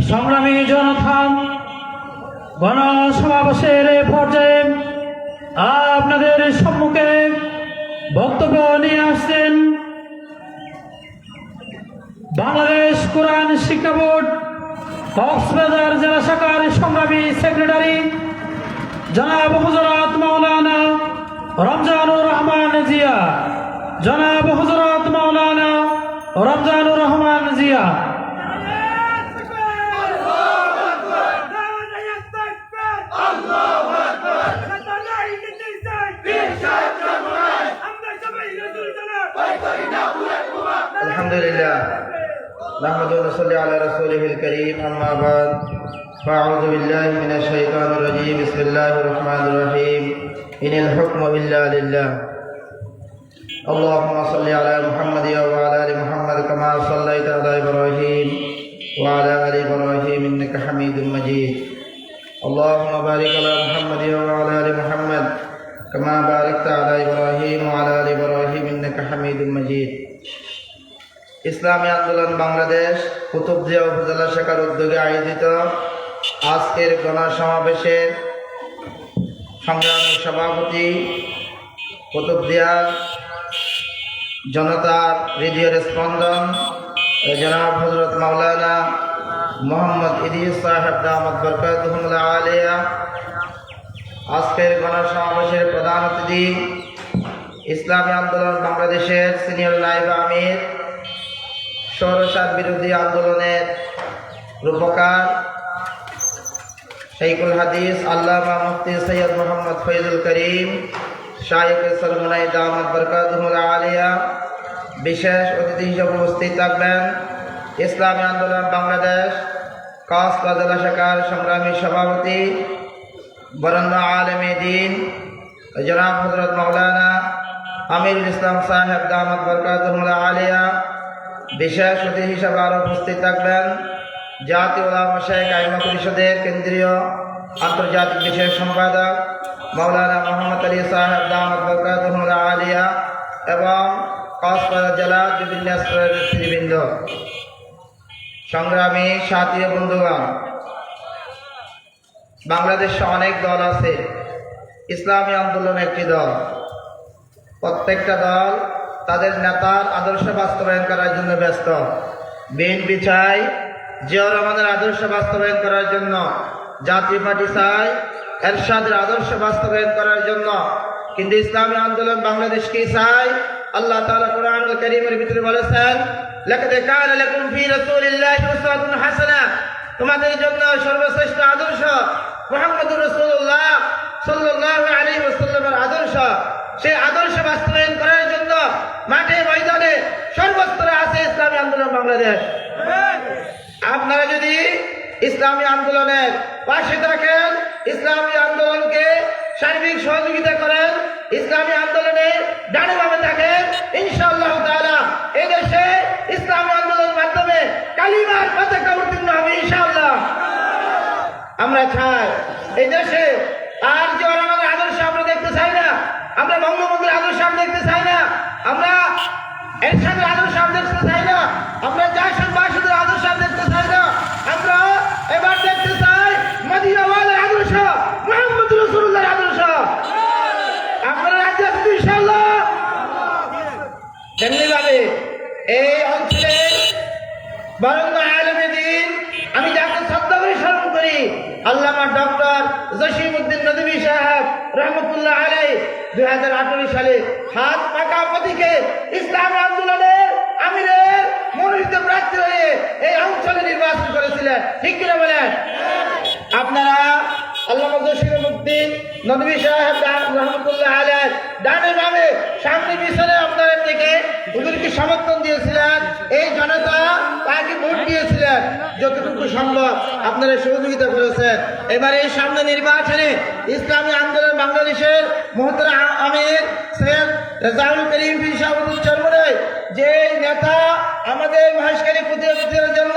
সংগ্রামী জনথান, গণসমাবেশের এই পর্যায়ে আপনাদের সম্মুখে বক্তব্য নিয়ে আসছেন বাংলাদেশ কোরআন শিক্ষা বোর্ড, কক্সবাজার জেলা শাখার সংগ্রামী সেক্রেটারি জনাব হজরত মাওলানা রমজানুর রহমান জিয়া। জনাব الحمد لله نحمد ونصلي على رسوله الكريم أما بعد فأعوذ بالله من الشيطان الرجيم بسم الله الرحمن الرحيم إن الحكم إلا لله. اللهم صل على محمد وعلى آل محمد كما صليت على إبراهيم وعلى آل إبراهيم إنك حميد مجيد. اللهم بارك على محمد وعلى آل محمد كما باركت على إبراهيم ইসলামী আন্দোলন বাংলাদেশ কুতুবদিয়া উপজেলা শাখার উদ্যোগে আয়োজিত আজকের গণসমাবেশের সংগ্রামী সভাপতি কুতুবদিয়া জনতার হৃদয়ের স্পন্দন, জনাব হজরত মাওলানা মোহাম্মদ ইদিস সাহেব দামদ বরকাতুল্লাহ আলিয়া, আজকের গণসমাবেশের প্রধান অতিথি, ইসলামী আন্দোলন বাংলাদেশের সিনিয়র নাইব আমির সৌরসার বিরোধী আন্দোলনের রূপকার শাইকুল হাদিস, আল্লামা মুফতি সৈয়দ মোহাম্মদ ফৈজুল করিম শাইক সলমুনাই দামদ বরকাতুল আলিয়া। বিশেষ অতিথি হিসেবে উপস্থিত থাকবেন ইসলামী আন্দোলন বাংলাদেশ, কক্সবাজার জেলা শাখার সংগ্রামী সভাপতি, বরণ্য আলমী দিন, জনাব হজরত মৌলানা আমিরুল ইসলাম সাহেব দামদ বরকাতুল আলিয়া বিশেষ অতিথি হিসাবে আরও উপস্থিত থাকবেন। জাতীয় ওলামা শেখ আইমা পরিষদের কেন্দ্রীয় আন্তর্জাতিক বিশেষ সম্পাদক মৌলানা মোহাম্মদ আলী সাহেব দামদ আলিয়া এবং কক্সবাজার জেলা স্তরের নেতৃবৃন্দ। সংগ্রামী সাথী বন্ধুগণ, বাংলাদেশে অনেক দল আছে। ইসলামী আন্দোলন একটি দল। প্রত্যেকটা দল তাদের নেতার আদর্শ বাস্তবায়ন করার জন্য ব্যস্ত। বিএনপি চাই জিয়াউর রহমানের আদর্শ বাস্তবায়ন করার জন্য। জাতীয় পার্টি চাই এরশাদের আদর্শ বাস্তবায়ন করার জন্য। কিন্তু ইসলামী আন্দোলন বাংলাদেশ কি চাই? আল্লাহ তাআলা কোরআন করিমের ভিতরে বলেছেন, লাকাদ হাসানা। তোমাদের জন্য সর্বশ্রেষ্ঠ আদর্শ মুহাম্মদুর রাসূলুল্লাহ সাল্লাল্লাহু আলাইহি ওয়াসাল্লামের আদর্শ। সেই আদর্শ বাস্তবায়ন করার মাঠে ময়দানে সর্বস্তরে আছে ইসলামী আন্দোলন বাংলাদেশ। আপনারা যদি ইসলামী আন্দোলনের পাশে থাকেন, ইসলামী আন্দোলনকে সার্বিক সহযোগিতা করেন, ইসলামী আন্দোলনে ডানে বামে থাকেন, ইনশাআল্লাহ তাআলা এদেশে ইসলামী আন্দোলনের মাধ্যমে কালিমার পতাকা উত্তীর্ণ হবে ইনশাআল্লাহ। আমরা চাই এই দেশে আর যে আমাদের আদর্শ আমরা দেখতে চাই না আমরা বঙ্গবন্ধুর আদর্শ দেখতে চাই না। আমরা এরশাদের আদর্শ আমরা দেখতে চাই না আমরা জাসদ বাসুদের আদর্শ আমরা দেখতে চাই না আমরা এবার দেখতে চাই মদিনাওয়ালের আদর্শ মোহাম্মদ রসুল্লাহর আদর্শ আপনারা রাজ্য আছেন ইনশাআল্লাহ তেমনিভাবে এই অঞ্চলে বরং আলমে দিন আমি যাকে শ্রদ্ধা করে স্মরণ করি আল্লামা ডক্টর জসিম উদ্দিন নদী সাহেব রহমতুল্লাহ আলাই দুই হাজার আঠারো সালে হাত পাকা প্রতীকে ইসলাম আন্দোলনের আমিরের মনোনীত প্রার্থী হয়ে এই অঞ্চলে নির্বাচন করেছিলেন। ঠিক কিনা বলেন? আপনারা আল্লামা জসিম উদ্দিন নদী সাহেব রহমতুল্লাহ আলাই ডানে বামে সামনে পিছনে আপনাদের থেকে হুজুরকে সমর্থন দিয়েছিলেন, এই জনতা তাকে ভোট দিয়েছিলেন। যতটুকু সম্ভব আপনারা সহযোগিতা করেছেন। এবার এই সামনে নির্বাচনে ইসলামী আন্দোলন বাংলাদেশের মহতরা আমির সৈয়দ রেজাউল করিম বিন শাহাবুদ্দিন চরমরে যে নেতা আমাদের মহেশকারী প্রতিনিধিদের জন্য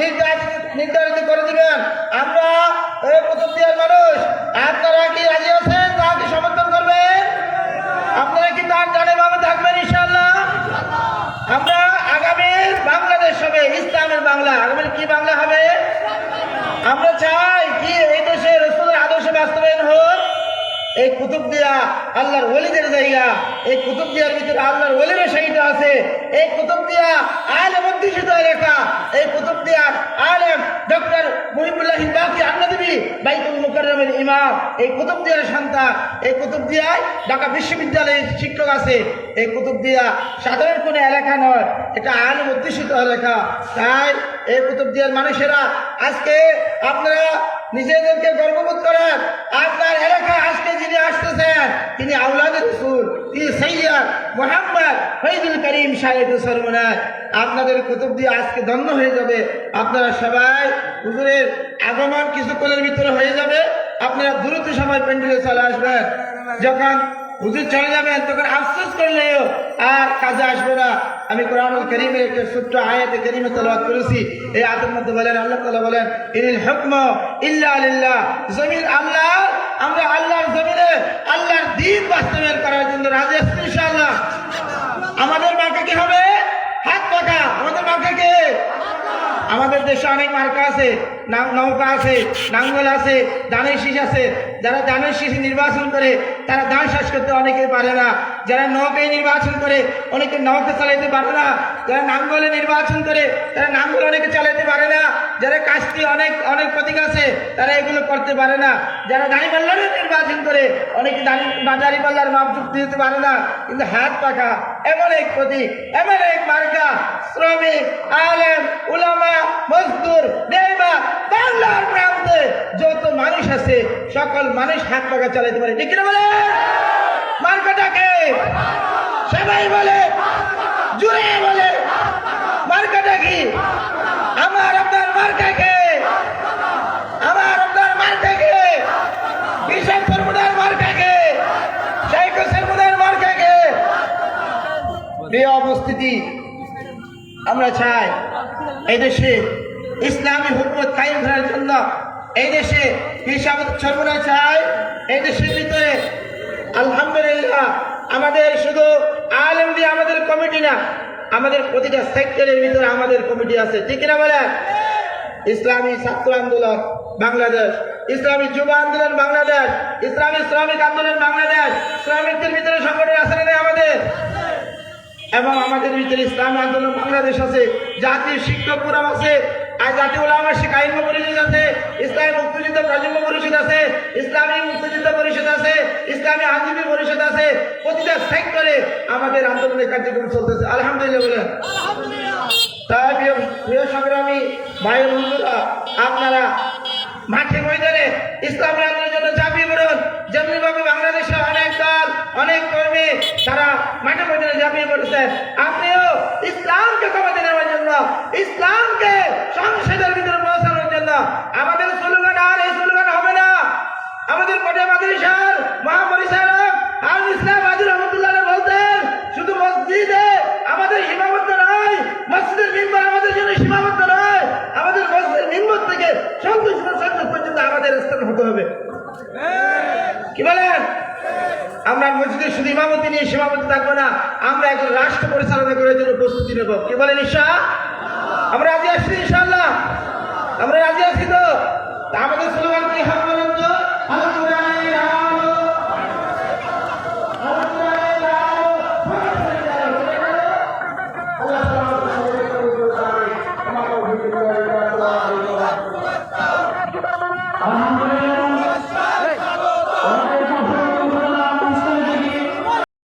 নির্ধারিত নির্ধারিত করে দিবেন, আমরা এই প্রতিনিধির মানুষ। আপনারা কি রাজি আছেন? তাকে সমর্থন করবেন? আপনারা কি তার জানে ভাবে থাকবেন ইনশাল্লাহ আমরা আগামীর বাংলাদেশ হবে, ইসলামের বাংলা। আগামীর কি বাংলা হবে? আমরা চাই কি এই দেশে রসুলের আদর্শ বাস্তবায়ন হোক। এই কুতুব দিয়া আল্লাহর ওলিদের জায়গা। এই কুতুব দিয়ার ভিতরে আল্লাহর ওলিরও শহীদ আছে। এই কুতুব দিয়া আলেম অধ্যুষিত এলাকা। এই কুতুব দিয়া আলেম ডক্টর মহিবুল্লাহ বাকি আন্নাদেবী বাইতুল মুকাররমের ইমাম। এই কুতুব দিয়ার সন্তান। এই কুতুব দিয়ায় ঢাকা বিশ্ববিদ্যালয়ের শিক্ষক আছে। এই কুতুব দিয়া সাধারণ কোনো এলাকা নয়। এটা আলেম অধ্যুষিত এলাকা। তাই এই কুতুব দিয়ার মানুষেরা আজকে আপনারা নিজেদেরকে গর্ববোধ করেন। আপনার এলাকায় আজকে যিনি আসতেছেন, তিনি আউলাদের রসুল, তিনি সৈয়দ মোহাম্মদ ফৈজুল করিম সাহেব সরমনায় আপনাদের কুতুব দিয়ে আজকে ধন্য হয়ে যাবে। আপনারা সবাই হুজুরের আগমন কিছুক্ষণের ভিতরে হয়ে যাবে। আপনারা দ্রুত সময় প্যান্ডেলে চলে আসবেন। যখন হুজুর চলে যাবেন, তখন আফসোস করলেও আর কাজে আসবে না। আমি কোরআনুল করিমের একটা ছোট্ট আয়াত করিমে তেলাওয়াত করেছি। এই আয়াতের মধ্যে বলেন, আল্লাহ তাআলা বলেন, ইনিল হুকম ইল্লা লিল্লাহ। জমিন আল্লাহ, আমরা আল্লাহর জমিনে আল্লাহর দিন বাস্তবায়ন করার জন্য রাজি আছি ইনশাআল্লাহ। আমাদের মাকে কি হবে? হাত পাকা। আমাদের মাকে কে? আমাদের দেশে অনেক মার্কা আছে নৌকা আছে, নাঙ্গল আছে ধানের শীষ আছে। যারা ধানের শীষ নির্বাচন করে, তারা ধান চাষ করতে অনেকে পারে না। যারা নৌকায় নির্বাচন করে, অনেকে নৌকা চালাইতে পারে না। যারা নাঙ্গলে নির্বাচন করে, তারা নাঙ্গল অনেকে চালাইতে পারে না। যারা কাস্তি অনেক অনেক প্রতীক আছে, তারা এগুলো করতে পারে না। যারা দাঁড়িপাল্লারে নির্বাচন করে, অনেকে দাঁড়ি পাল্লার মাপ দিতে পারে না। কিন্তু হাত পাখা, এমন এক প্রতীক, এমন এক মার্কা। শ্রমিক, আলেম, উলামা, মজদুর দেবা বাংলার প্রান্তে যত মানুষ আছে, সকল মানুষ হাত পাখা চালাইতে পারে। ঠিক বলে? মার্কাটাকে সবাই বলে, জুড়ে বলে। মার্কাটা কি? আমার আপনার মার্কাকে? আমার আপনার উপস্থিতি আমরা চাই এই দেশে ইসলামী হুকুমত কায়েম করার জন্য এই দেশে সর্বদা চাই। এই দেশের ভিতরে আলহামদুলিল্লাহ আমাদের শুধু আলেম দিয়ে আমাদের কমিটি না, আমাদের প্রতিটা সেক্টরের ভিতরে আমাদের কমিটি আছে। ঠিক না বলেন? ইসলামী ছাত্র আন্দোলন বাংলাদেশ, ইসলামী যুব আন্দোলন বাংলাদেশ, ইসলামী শ্রমিক আন্দোলন বাংলাদেশ, শ্রমিকদের ভিতরে সংগঠন আছে আমাদের। এবং আমাদের ভিতরে ইসলামী আন্দোলন বাংলাদেশ আছে জাতীয় শিক্ষক ফোরাম আছে আর জাতীয় ওলামা শিখ আইন পরিষদ আছে ইসলামী মুক্তিযুদ্ধ প্রজন্ম পরিষদ আছে ইসলামী মুক্তিযুদ্ধ পরিষদ আছে ইসলামী আইনজীবী পরিষদ আছে প্রতিটা সেক্টরে আমাদের আন্দোলনের কার্যক্রম চলতেছে। আলহামদুলিল্লাহ বলেন। তাই প্রিয় সংগ্রামী ভাই বন্ধুরা আপনারা মাঠে ময়দানে ইসলামী আন্দোলনের জন্য ঝাঁপিয়ে পড়ুন। যেমনি ভাবে বাংলাদেশে অনেক দল অনেক কর্মী তারা মাঠে পড়েছেন আপনিও ইসলামকে ক্ষমতা নেওয়ার জন্য ইসলামকে সংসদের ভিতরে পৌঁছানোর জন্য আমাদের কি বলেন? আমরা মসজিদের শুধু ইমামতি নিয়ে সীমাবদ্ধ থাকব না, আমরা একজন রাষ্ট্র পরিচালনা করার জন্য প্রস্তুতি নেব। কি বলেন ঈশা? আমরা রাজি আসছি ইনশাল্লাহ আমরা রাজি আছি তো? আমাদের স্লোগান কি? হবে